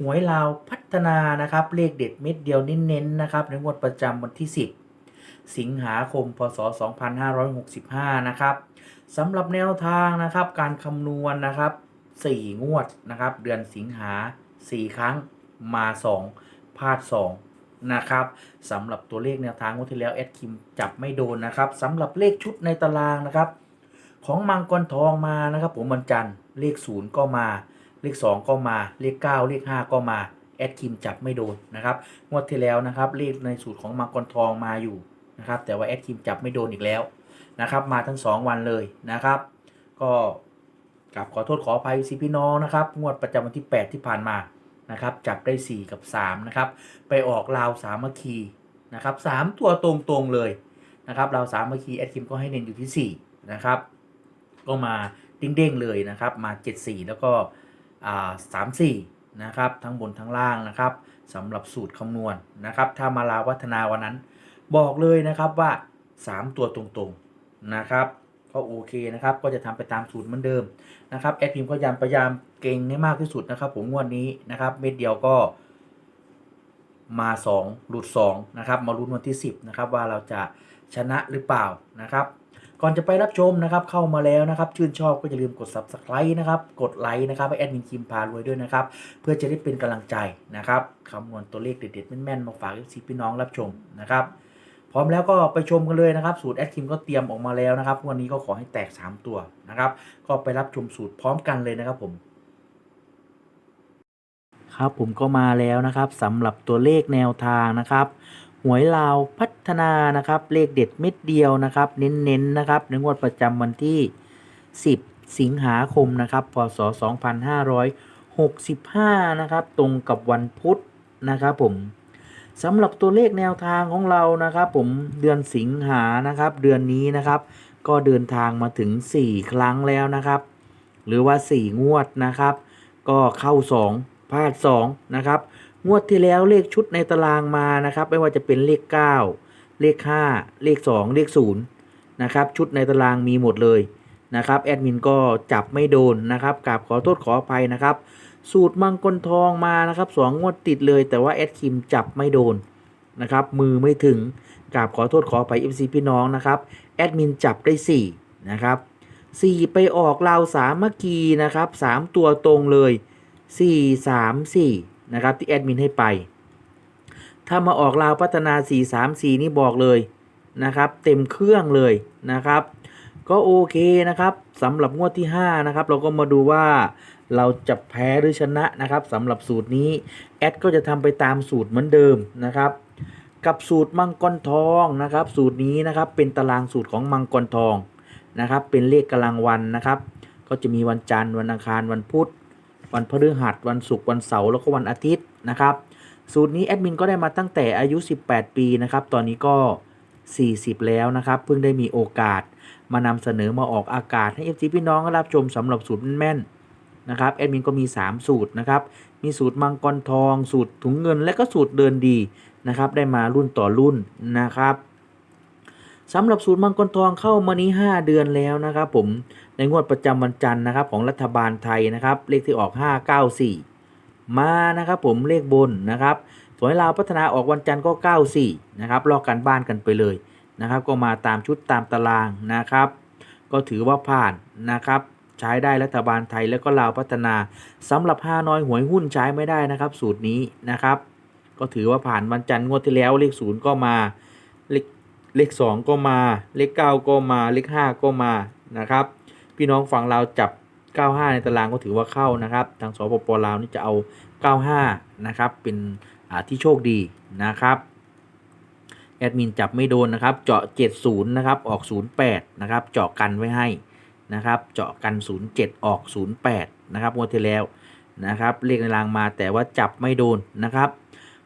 หวยลาวพัฒนานะครับ เลขเด็ดเม็ดเดียวเน้นๆนะครับในงวดประจำวันที่ 10 สิงหาคมพศ 2565 นะครับสำหรับแนวทางนะครับการคำนวณนะครับ 4 งวดนะครับ เดือนสิงหา 4 ครั้งมา 2พลาด 2 นะครับสำหรับตัวเลขแนวทางงวดที่แล้วแอดคิมจับไม่โดนนะครับสำหรับเลขชุดในตารางนะครับ ของมังกรทองมานะครับ ผมวันจันทร์เลข 0 ก็มา เลข 2 ก็มา เลข 9 เลข 5 ก็มา แอดคิมจับไม่โดนนะครับงวดที่แล้วนะครับ เลขในสูตรของมังกรทองมาอยู่นะครับ แต่ว่าแอดคิมจับไม่โดนอีกแล้วนะครับ มาทั้ง 2 วันเลยนะครับ ก็กลับขอโทษขออภัยสิพี่น้องนะครับ งวดประจำวันที่ 8 ที่ผ่านมานะครับ จับได้ 4 กับ 3 นะครับ ไปออกลาวสามัคคีนะครับสามตัวตรงๆเลยนะครับลาวสามัคคีแอดคิมก็ให้เน้นอยู่ที่ 4 นะครับ ก็มาเด้งๆเลยนะครับ มา 74 แล้วก็ อ่า34นะครับทั้งบนทั้งล่างนะครับสำหรับสูตรคำนวณนะครับ ถ้ามาลาวัฒนาวันนั้น บอกเลยนะครับว่า 3 ตัวตรงๆนะครับก็โอเคนะครับก็จะทำไปตามสูตรเหมือนเดิมนะครับแอดพิมพ์ก็ยายามพยายามเก่งให้มากที่สุดนะครับ ผมงวดนี้นะครับ เม็ดเดียวก็มา 2 หลุด2นะครับมาลุ้นวันที่ 10นะครับว่าเราจะชนะหรือเปล่านะครับ ก่อนจะไปรับชมนะครับเข้ามาแล้วนะครับ ชื่นชอบก็อย่าลืมกด subscribe นะครับ กดไลค์นะครับให้แอดมินคิมพารวยด้วยนะครับ เพื่อจะได้เป็นกำลังใจนะครับคำนวณตัวเลขเด็ดๆแม่นๆมาฝาก FC พี่น้องรับชมนะครับพร้อมแล้วก็ไปชมกันเลยนะครับ สูตรแอดคิมก็เตรียมออกมาแล้วนะครับ วันนี้ก็ขอให้แตก 3 ตัวนะครับ ก็ไปรับชมสูตรพร้อมกันเลยนะครับผมครับผมก็มาแล้วนะครับสำหรับตัวเลขแนวทางนะครับ วยลาวพัฒนานะครับ เลขเด็ดเม็ดเดียวนะครับ เน้นๆนะครับ ในงวดประจำวันที่ 10 สิงหาคมนะครับ พศ 2565 นะครับ ตรงกับวันพุธนะครับผมสำหรับตัวเลขแนวทางของเรานะครับผมเดือนสิงหานะครับ เดือนนี้นะครับ ก็เดินทางมาถึง 4 ครั้งแล้วนะครับ หรือว่า 4 งวดนะครับ ก็เข้า 2พลาด2นะครับ งวดที่แล้วเลขชุดในตารางมานะครับ ไม่ว่าจะเป็นเลข 9 เลข 5 เลข 2 เลข0นะครับชุดในตารางมีหมดเลยนะครับแอดมินก็จับไม่โดนนะครับกราบขอโทษขออภัยนะครับ สูตรมังกรทองมานะครับสองงวดติดเลยแต่ว่าแอดคิมจับไม่โดนนะครับมือไม่ถึงกราบขอโทษขออภัย FC พี่น้องนะครับแอดมินจับได้ 4 นะครับ 4 ไปออกลาวสามัคคีนะครับ 3 ตัวตรงเลย 4 3 4 นะครับที่แอดมินให้ไป ถ้ามาออกลาวพัฒนา 4 3 4 นี่บอกเลยนะครับ เต็มเครื่องเลยนะครับ ก็โอเคนะครับสำหรับงวดที่ 5 นะครับ เราก็มาดูว่าเราจะแพ้หรือชนะนะครับสำหรับสูตรนี้ แอดก็จะทำไปตามสูตรเหมือนเดิมนะครับ กับสูตรมังกรทองนะครับ สูตรนี้นะครับเป็นตารางสูตรของมังกรทองนะครับ เป็นเลขกำลังวันนะครับ ก็จะมีวันจันทร์วันอังคารวันพุธ วันพฤหัสวันศุกร์วันเสาร์แล้วก็วันอาทิตย์นะครับ สูตรนี้แอดมินก็ได้มาตั้งแต่อายุ 18 ปีนะครับ ตอนนี้ก็ 40 แล้วนะครับ เพิ่งได้มีโอกาสมานำเสนอมาออกอากาศให้ FC พี่น้องรับชมสำหรับสูตรแม่นนะครับแอดมินก็มี 3 สูตรนะครับ มีสูตรมังกรทอง สูตรถุงเงินและก็สูตรเดินดีนะครับ ได้มารุ่นต่อรุ่นนะครับ สำหรับสูตรมังกรทองเข้ามานี้ 5 เดือนแล้วนะครับผมในงวดประจำวันจันทร์นะครับของรัฐบาลไทยนะครับเลขที่ออก 594 มานะครับผมเลขบนนะครับสวยลาวพัฒนาออกวันจันทร์ก็ 94 นะครับลอกกันบ้านกันไปเลยนะครับ ก็มาตามชุดตามตารางนะครับ ก็ถือว่าผ่านนะครับ ใช้ได้รัฐบาลไทยแล้วก็ลาวพัฒนาสำหรับ5น้อยหวยหุ้นใช้ไม่ได้นะครับ สูตรนี้นะครับ ก็ถือว่าผ่านวันจันทร์งวดที่แล้วเลขศูนย์ก็มาเลข เลขสองก็มา เลขเก้าก็มา เลขห้าก็มานะครับ พี่น้องฝั่งเราจับ 95 ในตารางก็ถือว่าเข้านะครับ ทางสปปลาวนี่จะเอา 95 นะครับ เป็นที่โชคดีนะครับแอดมินจับไม่โดนนะครับ เจาะ 70 นะครับ ออก 08 นะครับ เจาะกันไว้ให้นะครับ เจาะกัน 07 ออก 08 นะครับงวดที่แล้วนะครับ เลขในรางมาแต่ว่าจับไม่โดนนะครับ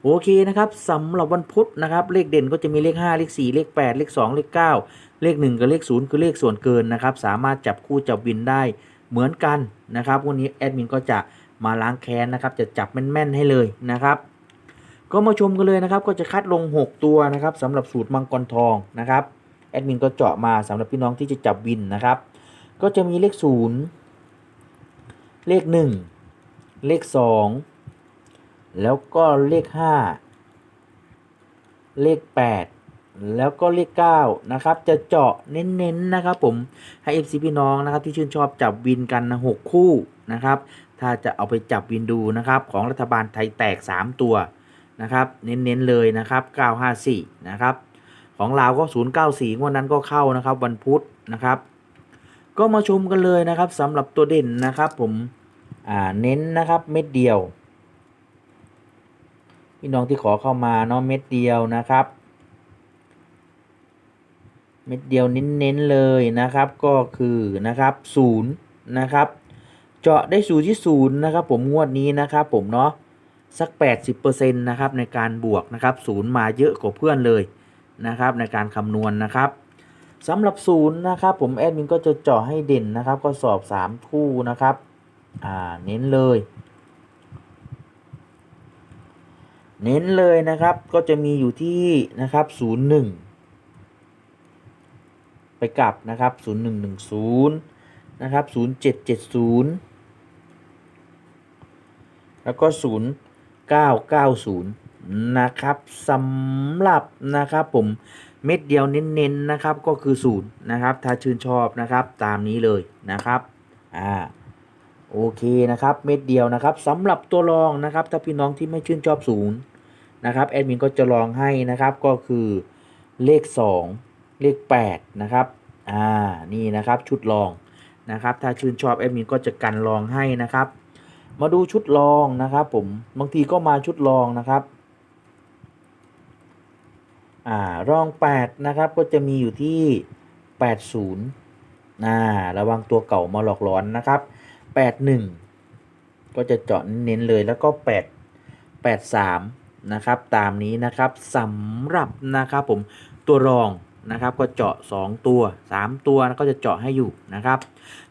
โอเคนะครับสำหรับวันพุธนะครับ เลขเด่นก็จะมีเลข 5 เลข 4 เลข 8 เลข 2 เลข 9 เลข 1 กับเลข 0 คือเลขส่วนเกินนะครับ สามารถจับคู่จับวินได้เหมือนกันนะครับวันนี้แอดมินก็จะมาล้างแค้นนะครับ จะจับแม่นๆให้เลยนะครับ ก็มาชมกันเลยนะครับ ก็จะคัดลง 6 ตัวนะครับสำหรับสูตรมังกรทองนะครับแอดมินก็เจาะมาสำหรับพี่น้องที่จะจับวินนะครับ ก็จะมีเลข 0 เลข 1 เลข 2 แล้วก็เลข 5 เลข 8 แล้วก็เลข 9 นะครับ จะเจาะเน้นๆนะครับผม ให้ FC พี่น้องนะครับที่ชื่นชอบจับวินกันนะ6คู่นะครับ ถ้าจะเอาไปจับวินดูนะครับของรัฐบาลไทยแตก 3 ตัวนะครับ เน้นๆเลยนะครับ 954 นะครับ ของลาวก็ 094งวดนั้นก็เข้านะครับวันพุธนะครับ ก็มาชมกันเลยนะครับสำหรับตัวเด่นนะครับผมอ่าเน้นนะครับเม็ดเดียว พี่น้องที่ขอเข้ามาเนาะเม็ดเดียวนะครับ เม็ดเดียวเน้นๆเลยนะครับ ก็คือนะครับศูนย์นะครับ เจาะได้ศูนย์ที่ศูนย์นะครับ ผมงวดนี้นะครับ ผมเนาะสัก 80%นะครับในการบวกนะครับศูนย์มาเยอะกว่าเพื่อนเลยนะครับ ในการคำนวณนะครับสำหรับศูนย์นะครับ ผมแอดมินก็จะเจาะให้เด่นนะครับ ก็สอบ 3 คู่นะครับ อ่าเน้นเลย เน้นเลยนะครับก็จะมีอยู่ที่นะครับ 01 ไปกลับนะครับ 0110 นะครับ 0770 แล้วก็ 0990 นะครับสำหรับนะครับผมเม็ดเดียวเน้นๆนะครับก็คือ0นะครับ ถ้าชื่นชอบนะครับตามนี้เลยนะครับอ่าโอเคนะครับ เม็ดเดียวนะครับสำหรับตัวรองนะครับ ถ้าพี่น้องที่ไม่ชื่นชอบศูนย์ นะครับแอดมินก็จะลองให้นะครับก็คือเลข 2 เลข 8 นะครับอ่านี่นะครับชุดรองนะครับ ถ้าชื่นชอบแอดมินก็จะกันรองให้นะครับ มาดูชุดรองนะครับ ผมบางทีก็มาชุดรองนะครับอ่ารอง 8 นะครับก็จะมีอยู่ที่ 80น่าระวังตัวเก่ามาหลอกหลอนนะครับ 81 ก็จะเจาะเน้นเลยแล้วก็ 8 83 นะครับ ตามนี้นะครับสำหรับนะครับผมตัวรองนะครับก็เจาะ 2 ตัว 3 ตัวก็จะเจาะให้อยู่นะครับ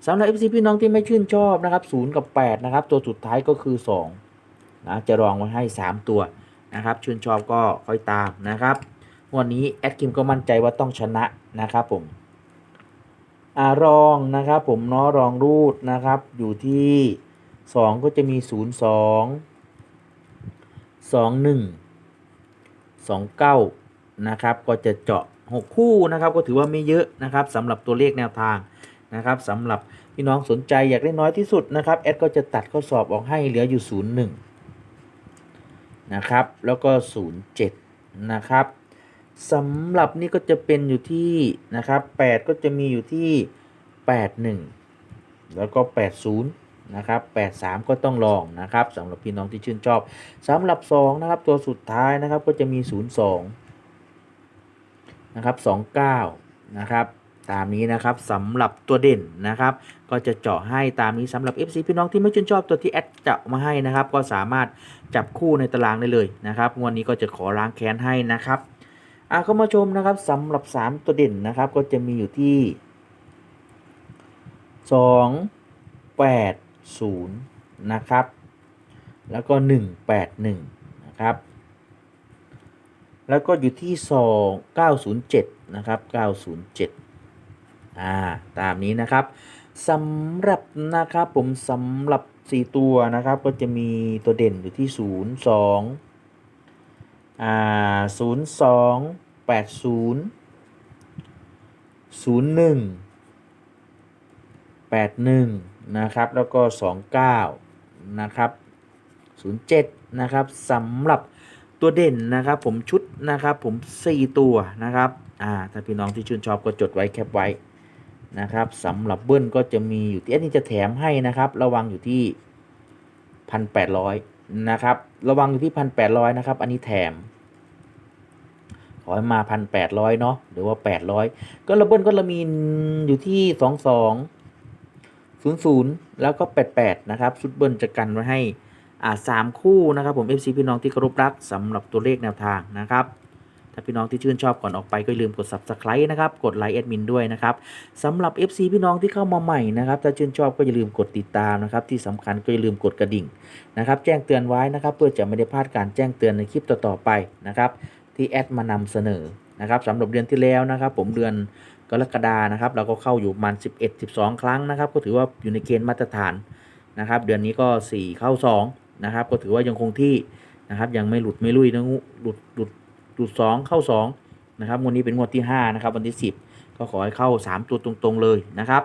สำหรับ FC พี่น้องที่ไม่ชื่นชอบนะครับ0กับ8นะครับตัวสุดท้ายก็คือ2นะจะรองไว้ให้ 3 ตัวนะครับชื่นชอบก็ค่อยตามนะครับวันนี้แอดคิมก็มั่นใจว่าต้องชนะนะครับผมอารองนะครับผมเนาะรองรูดนะครับอยู่ที่ 2 ก็จะมี 0 2 2 1 2 9 นะครับ ก็จะเจาะ 6 คู่นะครับ ก็ถือว่าไม่เยอะนะครับสำหรับตัวเลขแนวทางนะครับสำหรับพี่น้องสนใจอยากได้น้อยที่สุดนะครับแอดก็จะตัดข้อสอบออกให้เหลืออยู่ 0 1 นะครับ แล้วก็ 0 7 นะครับสำหรับนี่ก็จะเป็นอยู่ที่นะครับ 8 ก็จะมีอยู่ที่ 8 1 แล้วก็ 80 นะครับ83 ก็ต้องลองนะครับสำหรับพี่น้องที่ชื่นชอบสำหรับ 2 นะครับ ตัวสุดท้ายนะครับก็จะมี 02 นะครับ 29 นะครับตามนี้นะครับสำหรับตัวเด่นนะครับ ก็จะเจาะให้ตามนี้สำหรับ FC พี่น้องที่ไม่ชื่นชอบตัวที่แอดจะมาให้นะครับ ก็สามารถจับคู่ในตารางได้เลยนะครับวันนี้ก็จะขอล้างแค้นให้นะครับอะเข้ามาชมนะครับสำหรับ 3 ตัวเด่นนะครับ ก็จะมีอยู่ที่ 2 8 0นะครับ แล้วก็ 181 นะครับ แล้วก็อยู่ที่ 2 907 นะครับ 907 อ่า ตามนี้นะครับสำหรับนะครับผมสำหรับ 4 ตัวนะครับ ก็จะมีตัวเด่นอยู่ที่ 0 2 อ่า 0 2 8 0 0 1 81 นะครับ แล้วก็ 29 นะครับ 07 นะครับสำหรับตัวเด่นนะครับ ผมชุดนะครับ ผม 4 ตัวนะครับอ่าถ้าพี่น้องที่ชื่นชอบก็จดไว้แคปไว้นะครับสำหรับเบิ้ลก็จะมีอยู่ที่อันนี้จะแถมให้นะครับ ระวังอยู่ที่ 1,800 นะครับ ระวังอยู่ที่ 1,800 นะครับ อันนี้แถมขอให้มา 1,800 เนาะหรือว่า 800 ก็ระเบิ้ลก็ละมีอยู่ที่ 22 00 แล้วก็ 88 นะครับชุดเบิ้ลจะกันไว้ให้อ่าสามคู่นะครับผม FC พี่น้องที่เคารพรักสำหรับตัวเลขแนวทางนะครับถ้าพี่น้องที่ชื่นชอบก่อนออกไปก็อย่าลืมกด subscribe นะครับกดไลค์แอดมินด้วยนะครับสำหรับ FC พี่น้องที่เข้ามาใหม่นะครับถ้าชื่นชอบก็อย่าลืมกดติดตามนะครับที่สำคัญก็อย่าลืมกดกระดิ่งนะครับแจ้งเตือนไว้นะครับเพื่อจะไม่ได้พลาดการแจ้งเตือนในคลิปต่อๆไปนะครับที่แอดมานำเสนอนะครับสำหรับเดือนที่แล้วนะครับผมเดือน กรกฎานะครับเราก็เข้าอยู่ประมาณ11 12 ครั้งนะครับ ก็ถือว่าอยู่ในเกณฑ์มาตรฐานนะครับ เดือนนี้ก็ 4 เข้า2นะครับ ก็ถือว่ายังคงที่นะครับ ยังไม่หลุดไม่ลุยนะงูหลุดหลุดหลุด 2 เข้า2นะครับงวดนี้เป็นงวดที่5นะครับวันที่ 10 ก็ขอให้เข้า 3 ตัวตรงๆเลยนะครับ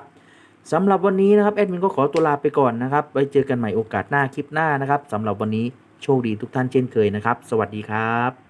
สำหรับวันนี้นะครับแอดมินก็ขอตัวลาไปก่อนนะครับไว้เจอกันใหม่โอกาสหน้าคลิปหน้านะครับสำหรับวันนี้โชคดีทุกท่านเช่นเคยนะครับ สวัสดีครับ